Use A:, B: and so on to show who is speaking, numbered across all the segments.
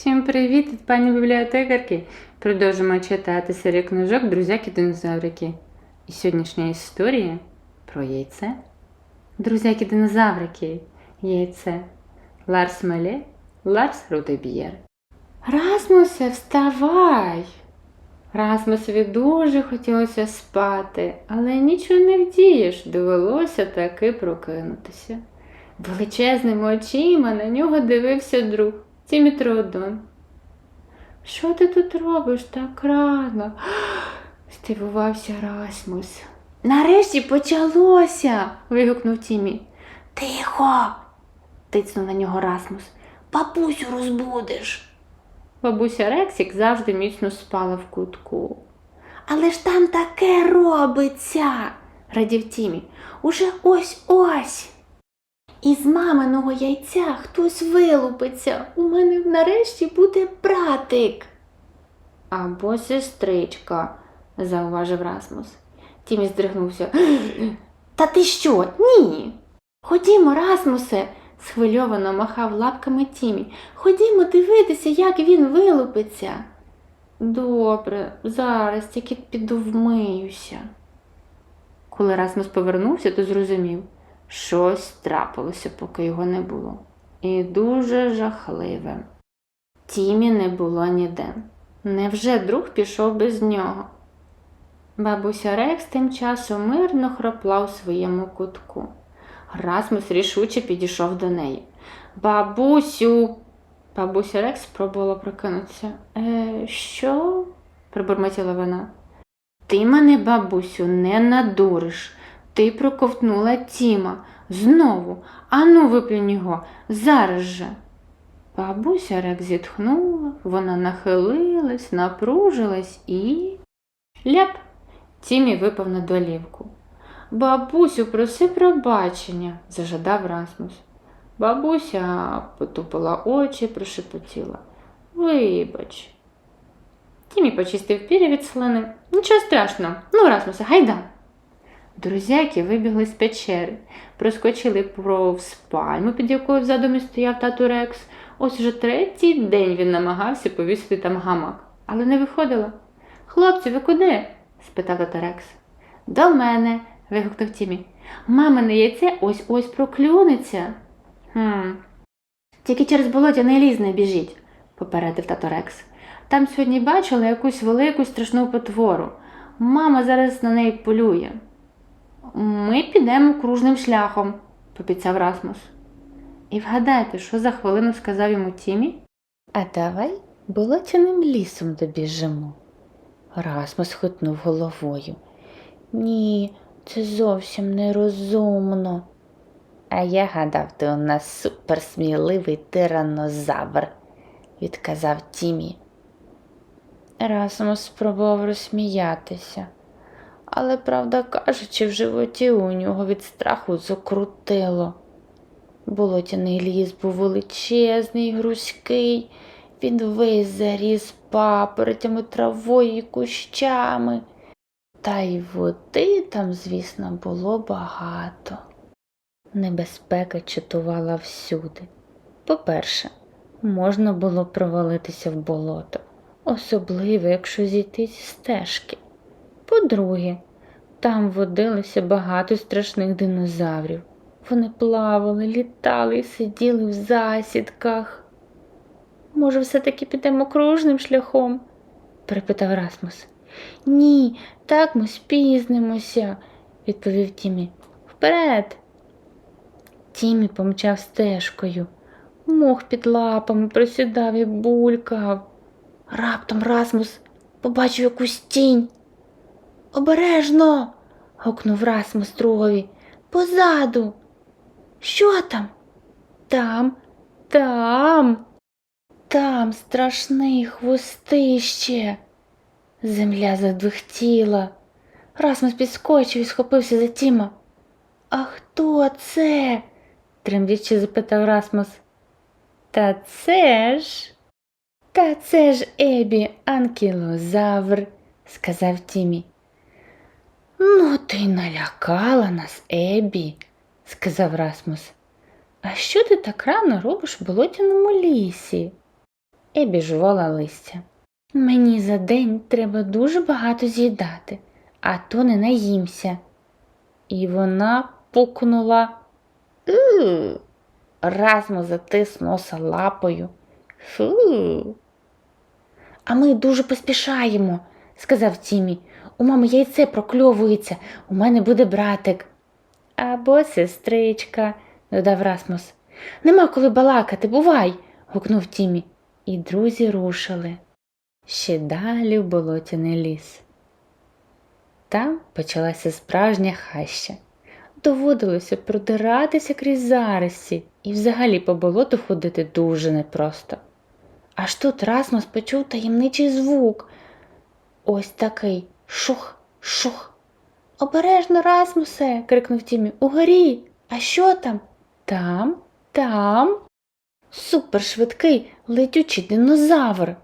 A: Всім привіт від пані бібліотекарки. Продовжимо читати серію книжок Друзяки динозаврики. І сьогоднішня історія про яйце. Друзяки динозаврики. Яйце. Ларс Мале, Ларс Рудеб'єр. Расмусе, вставай! Расмусові дуже хотілося спати, але нічого не вдієш, довелося таки прокинутися. Величезними очима на нього дивився друг Тімі Тродон. Що ти тут робиш так рано? здивувався Расмус. Нарешті почалося. вигукнув Тімі. Тихо. тицнув на нього Расмус. Бабусю розбудиш. Бабуся Рексік завжди міцно спала в кутку. Але ж там таке робиться, радів Тімі. Уже ось ось. Із маминого яйця хтось вилупиться. У мене нарешті буде братик. Або сестричка, зауважив Расмус. Тімі здригнувся. Та ти що? Ні. Ходімо, Расмусе, схвильовано махав лапками Тімі. Ходімо дивитися, як він вилупиться. Добре, зараз тільки піду вмиюся. Коли Расмус повернувся, то зрозумів, щось трапилося, поки його не було. І дуже жахливе. Тімі не було ніде. Невже друг пішов без нього? Бабуся Рекс тим часом мирно хропла у своєму кутку. Расмус рішуче підійшов до неї. Бабусю. Бабуся Рекс спробувала прокинутися. Е, що? пробурмотіла вона. Ти мене, бабусю, не надуриш. Ти проковтнула Тіма. Знову. Ану, виплюнь його, зараз же. Бабуся Рек зітхнула, вона нахилилась, напружилась і. Ляп! Тімі випав на долівку. Бабусю, проси пробачення, зажадав Расмус. Бабуся потупила очі, прошепотіла. Вибач. Тімі почистив пір'я від слини. Нічого страшного. Ну, Расмусе, гайда. Друзяки вибігли з печери, проскочили повз пальму, під якою в задумі стояв тату Рекс. Ось уже третій день він намагався повісити там гамак, але не виходило. Хлопці, ви куди? спитав тата Рекс. До мене, вигукнув Тімі. Мамине яйце ось ось проклюнеться. Хм. Тільки через болотя не ліз не біжіть, попередив тато Рекс. Там сьогодні бачили якусь велику страшну потвору. Мама зараз на неї полює. Ми підемо кружним шляхом, пообіцяв Расмус. І вгадайте, що за хвилину сказав йому Тімі? А давай болотяним лісом добіжимо. Расмус хитнув головою. Ні, це зовсім нерозумно. А я гадав, ти у нас суперсміливий тиранозавр, відказав Тімі. Расмус спробував розсміятися, але, правда кажучи, в животі у нього від страху закрутило. Болотяний ліс був величезний, грузький, він весь заріс папоротями, травою і кущами. Та й води там, звісно, було багато. Небезпека чатувала всюди. По-перше, можна було провалитися в болото, особливо, якщо зійти зі стежки. По-друге, там водилося багато страшних динозаврів. Вони плавали, літали і сиділи в засідках. Може, все-таки підемо кружним шляхом? перепитав Расмус. Ні, так ми спізнимося, відповів Тімі. Вперед. Тімі помчав стежкою. Мох під лапами просідав і булькав. Раптом Расмус побачив якусь тінь. Обережно. гукнув Расмус другові. Позаду. Що там? Там, там, там страшний хвостище. Земля задвихтіла. Расмус підскочив і схопився за Тіма. А хто це? тремтячи запитав Расмус. Та це ж. Та це ж Ебі анкілозавр, сказав Тімі. Ну, ти налякала нас, Ебі, сказав Расмус. А що ти так рано робиш в болотяному лісі? Ебі жувала листя. Мені за день треба дуже багато з'їдати, а то не наїмся. І вона пукнула. «У». Размо затис носа лапою. Фу. А ми дуже поспішаємо, сказав Тімі. У мами яйце прокльовується, у мене буде братик. Або сестричка, додав Расмус. Нема коли балакати, бувай. гукнув Тімі. І друзі рушили. Ще далі в болотяний ліс. Там почалася справжня хаща. Доводилося продиратися крізь заросі і взагалі по болоту ходити дуже непросто. Аж тут Расмус почув таємничий звук. Ось такий шух, шух. Обережно, Расмусе. крикнув Тімі. Угорі. А що там? Там, там. Супершвидкий летючий динозавр.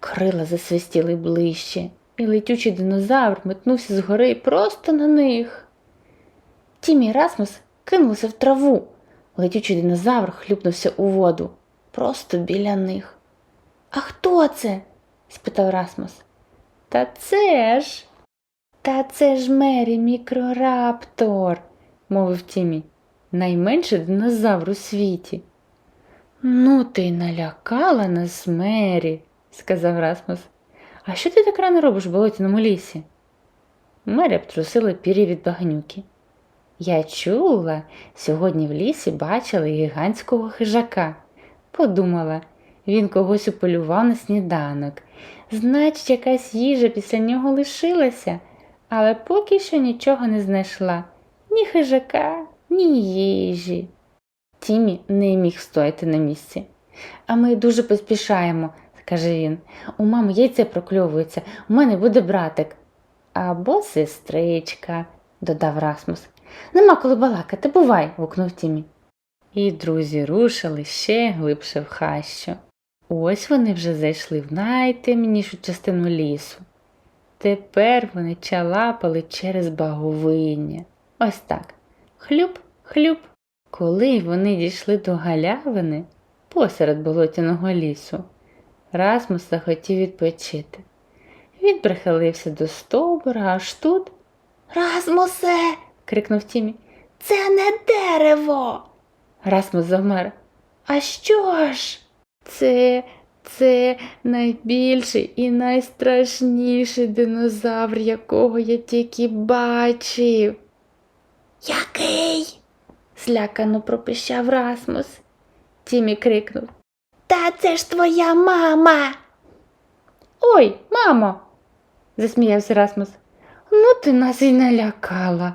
A: Крила засвистіли ближче, і летючий динозавр метнувся згори просто на них. Тімі Расмус кинулися в траву. Летючий динозавр хлюпнувся у воду просто біля них. А хто це? спитав Расмус. Та це ж. Та це ж Мері мікрораптор, мовив Тімі. Найменший динозавр у світі. Ну, ти налякала нас, Мері, сказав Расмус. А що ти так рано робиш в болотяному лісі? Мері обтрусила пір'я від багнюки. Я чула, сьогодні в лісі бачили гігантського хижака. Подумала, він когось уполював на сніданок. Значить, якась їжа після нього лишилася, але поки що нічого не знайшла ні хижака, ні їжі. Тімі не міг стояти на місці. А ми дуже поспішаємо, каже він. У мами яйце прокльовується, у мене буде братик. Або сестричка, додав Расмус. Нема коли балакати, бувай, гукнув Тімі. І друзі рушили ще глибше в хащу. Ось вони вже зайшли в найтемнішу частину лісу. Тепер вони чалапали через баговиння. Ось так. Хлюп, хлюп. Коли вони дійшли до галявини посеред болотяного лісу, Расмус захотів відпочити. Він прихилився до стовбура, аж тут. Расмусе. крикнув Тімі. Це не дерево. Расмус завмер. А що ж? Це, це найбільший і найстрашніший динозавр, якого я тільки бачив. Який? злякано пропищав Расмус. Тімі крикнув. Та це ж твоя мама. Ой, мамо, засміявся Расмус. Ну, ти нас і налякала.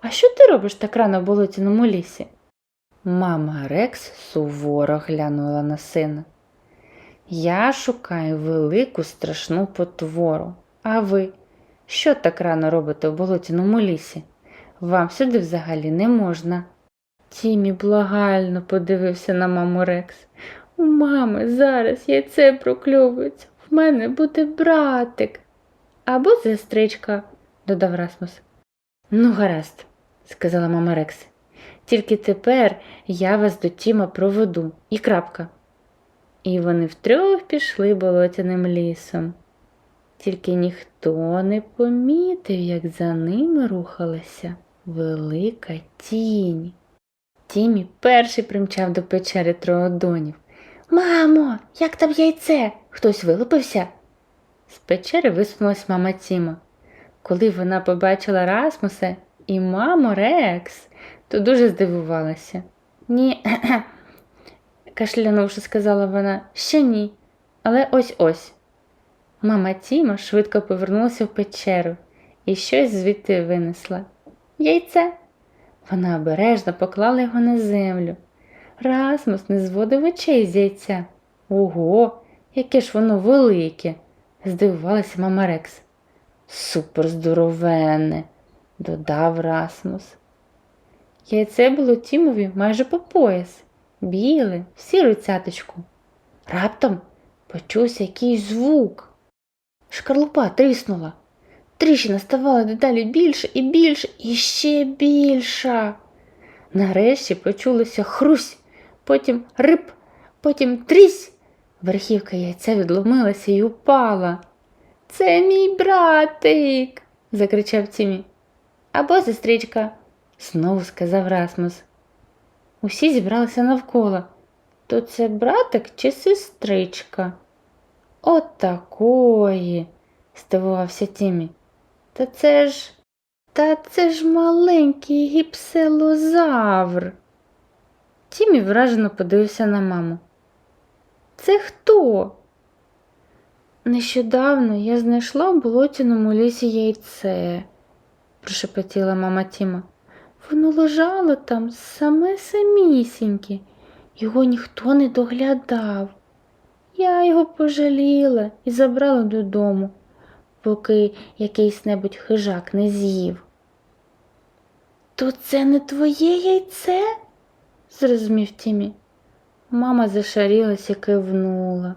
A: А що ти робиш так рано в болотяному лісі? Мама Рекс суворо глянула на сина. Я шукаю велику страшну потвору. А ви що так рано робите в болотяному лісі? Вам сюди взагалі не можна. Тімі благально подивився на маму Рекс. У мами зараз яйце прокльовується. В мене буде братик. Або сестричка, додав Расмус. Ну, гаразд, сказала мама Рекс. Тільки тепер я вас до Тіма проведу і крапка. І вони втрьох пішли болотяним лісом. Тільки ніхто не помітив, як за ними рухалася велика тінь. Тімі перший примчав до печери троодонів. Мамо, як там яйце? Хтось вилупився? З печери висунулась мама Тіма. Коли вона побачила Расмуса і маму Рекс, то дуже здивувалася. Ні, кашлянувши, сказала вона, ще ні, але ось ось. Мама Тіма швидко повернулася в печеру і щось звідти винесла. Яйце. Вона обережно поклала його на землю. Расмус не зводив очей з яйця. Ого, яке ж воно велике, здивувалася мама Рекс. Супер здоровенне, додав Расмус. Яйце було Тімові майже по пояс, біле, в сіру цяточку. Раптом почувся якийсь звук. Шкарлупа тріснула. Тріщина ставала дедалі більше і більше, і ще більша. Нарешті почулося хрусь, потім рип, потім трісь. Верхівка яйця відломилася і упала. Це мій братик. закричав Тімі. Або сестричка, знову сказав Расмус. Усі зібралися навколо. То це братик чи сестричка? От такої, здивувався Тімі. Та це ж. Та це ж маленький гіпселозавр. Тімі вражено подивився на маму. Це хто? Нещодавно я знайшла в болотяному лісі яйце, прошепотіла мама Тіма. Воно лежало там саме самісіньке, його ніхто не доглядав. Я його пожаліла і забрала додому, поки якийсь небудь хижак не з'їв. То це не твоє яйце? зрозумів Тімі. Мама зашарілась і кивнула.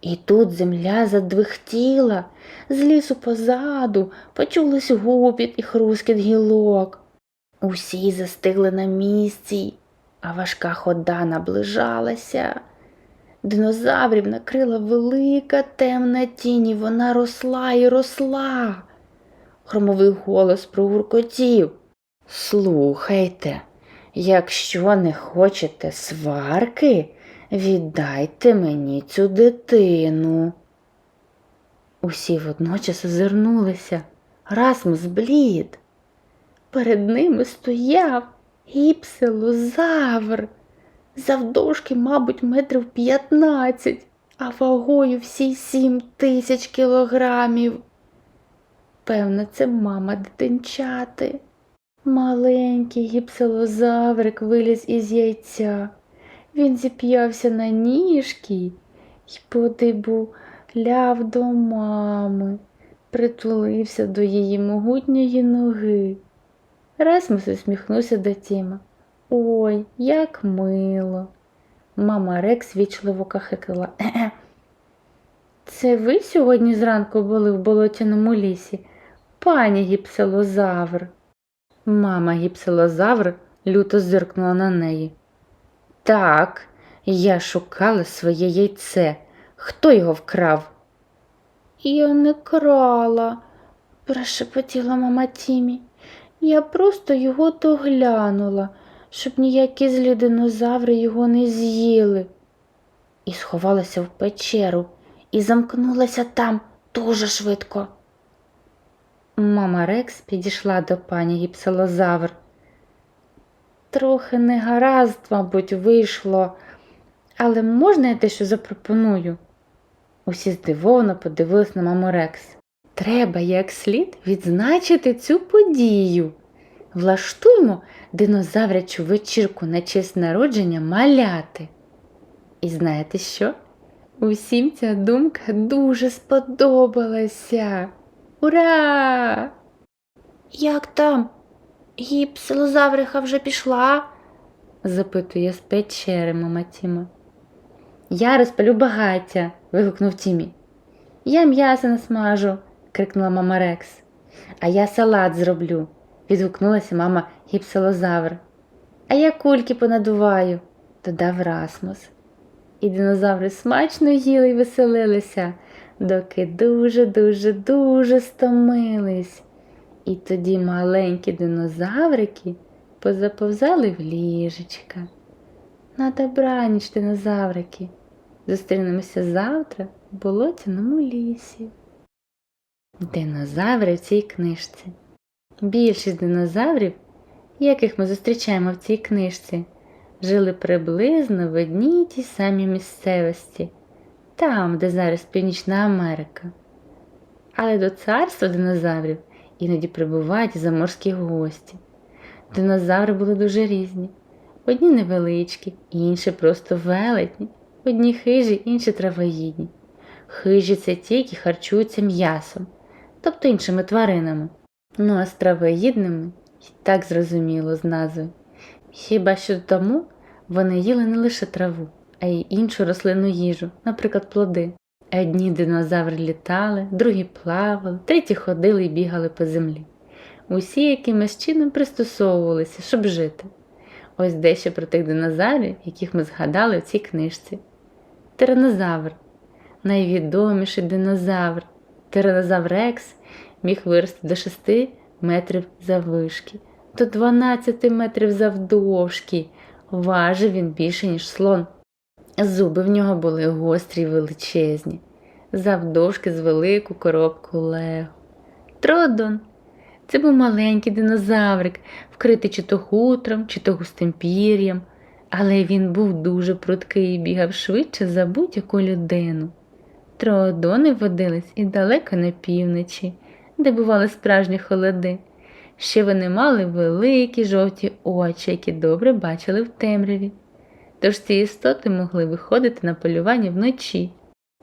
A: І тут земля задвихтіла, з лісу позаду почулись гупіт і хрускіт гілок. Усі застигли на місці, а важка хода наближалася. Динозаврів накрила велика темна тінь, і вона росла і росла. Хромовий голос прогуркотів. Слухайте, якщо не хочете сварки, віддайте мені цю дитину. Усі водночас озирнулися. Расмус блід. Перед ними стояв гіпселозавр, завдовжки, мабуть, метрів п'ятнадцять, а вагою всі сім тисяч кілограмів. Певно, це мама дитинчати. Маленький гіпселозаврик виліз із яйця. Він зіп'явся на ніжки й подибу ляв до мами, притулився до її могутньої ноги. Расмус усміхнувся до Тіма. Ой, як мило. Мама Рекс вічливо кахикала. «Е-е. Це ви сьогодні зранку були в болотяному лісі, пані гіпселозавр. Мама гіпселозавр люто зиркнула на неї. Так, я шукала своє яйце. Хто його вкрав? Я не крала, прошепотіла мама Тімі. Я просто його доглянула, щоб ніякі злі динозаври його не з'їли. І сховалася в печеру і замкнулася там дуже швидко. Мама Рекс підійшла до пані гіпселозавр. Трохи негаразд, мабуть, вийшло, але можна я дещо запропоную? Усі здивовано подивились на маму Рекс. Треба як слід відзначити цю подію. Влаштуймо динозаврячу вечірку на честь народження маляти. І знаєте що? Усім ця думка дуже сподобалася. Ура! Як там? Гіпселозавриха вже пішла? запитує з печери мама Тіма. Я розпалю багаття. вигукнув Тімі. Я м'ясо насмажу, крикнула мама Рекс. А я салат зроблю, відгукнулася мама гіпселозавр. А я кульки понадуваю, додав Расмус. І динозаври смачно їли й веселилися, доки дуже-дуже дуже стомились. І тоді маленькі динозаврики позаповзали в ліжечка. На добраніч, динозаврики. Зустрінемося завтра в болотяному лісі. Динозаври в цій книжці. Більшість динозаврів, яких ми зустрічаємо в цій книжці, жили приблизно в одній тій самій місцевості, там, де зараз Північна Америка. Але до царства динозаврів іноді прибувають заморські гості. Динозаври були дуже різні. Одні невеличкі, інші просто велетні, одні хижі, інші травоїдні. Хижі це ті, які харчуються м'ясом, тобто іншими тваринами. Ну а з травоїдними й так зрозуміло з назви. Хіба що тому вони їли не лише траву, а й іншу рослинну їжу, наприклад, плоди. Одні динозаври літали, другі плавали, треті ходили і бігали по землі. Усі якимось чином пристосовувалися, щоб жити. Ось дещо про тих динозаврів, яких ми згадали в цій книжці. тиранозавр. Найвідоміший динозавр. Тиранозавр Рекс міг вирости до 6 метрів заввишки, до 12 метрів завдовжки. Важив він більше, ніж слон. Зуби в нього були гострі й величезні, завдовжки з велику коробку лего. Тродон. Це був маленький динозаврик, вкритий чи то хутром, чи то густим пір'ям, але він був дуже пруткий і бігав швидше за будь-яку людину. Троодони водились і далеко на півночі, де бували справжні холоди. Ще вони мали великі жовті очі, які добре бачили в темряві. Тож ці істоти могли виходити на полювання вночі.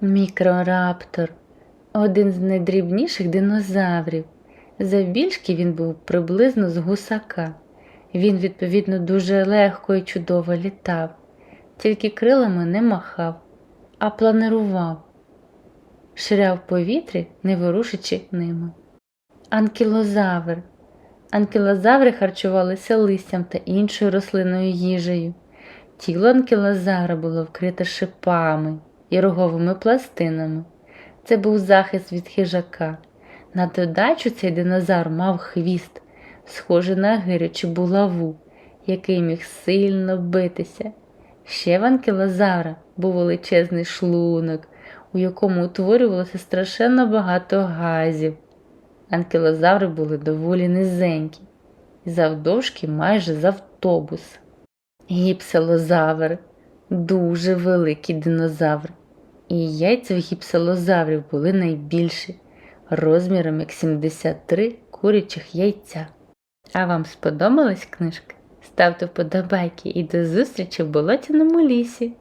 A: Мікрораптор один з найдрібніших динозаврів. Завбільшки він був приблизно з гусака. Він, відповідно, дуже легко і чудово літав, тільки крилами не махав, а планирував, ширяв в повітрі, не ворушачи ними. Анкілозавр. Анкілозаври харчувалися листям та іншою рослинною їжею. Тіло анкілозавра було вкрите шипами і роговими пластинами. Це був захист від хижака. На додачу цей динозавр мав хвіст, схожий на гирю чи булаву, який міг сильно битися. Ще в анкілозавра був величезний шлунок, у якому утворювалося страшенно багато газів. Анкілозаври були доволі низенькі, і завдовжки майже з автобус. Гіпселозавр дуже великий динозавр, і яйця в гіпселозаврів були найбільші, розміром як 73 курячих яйця. А вам сподобалась книжка? Ставте вподобайки і до зустрічі в болотяному лісі!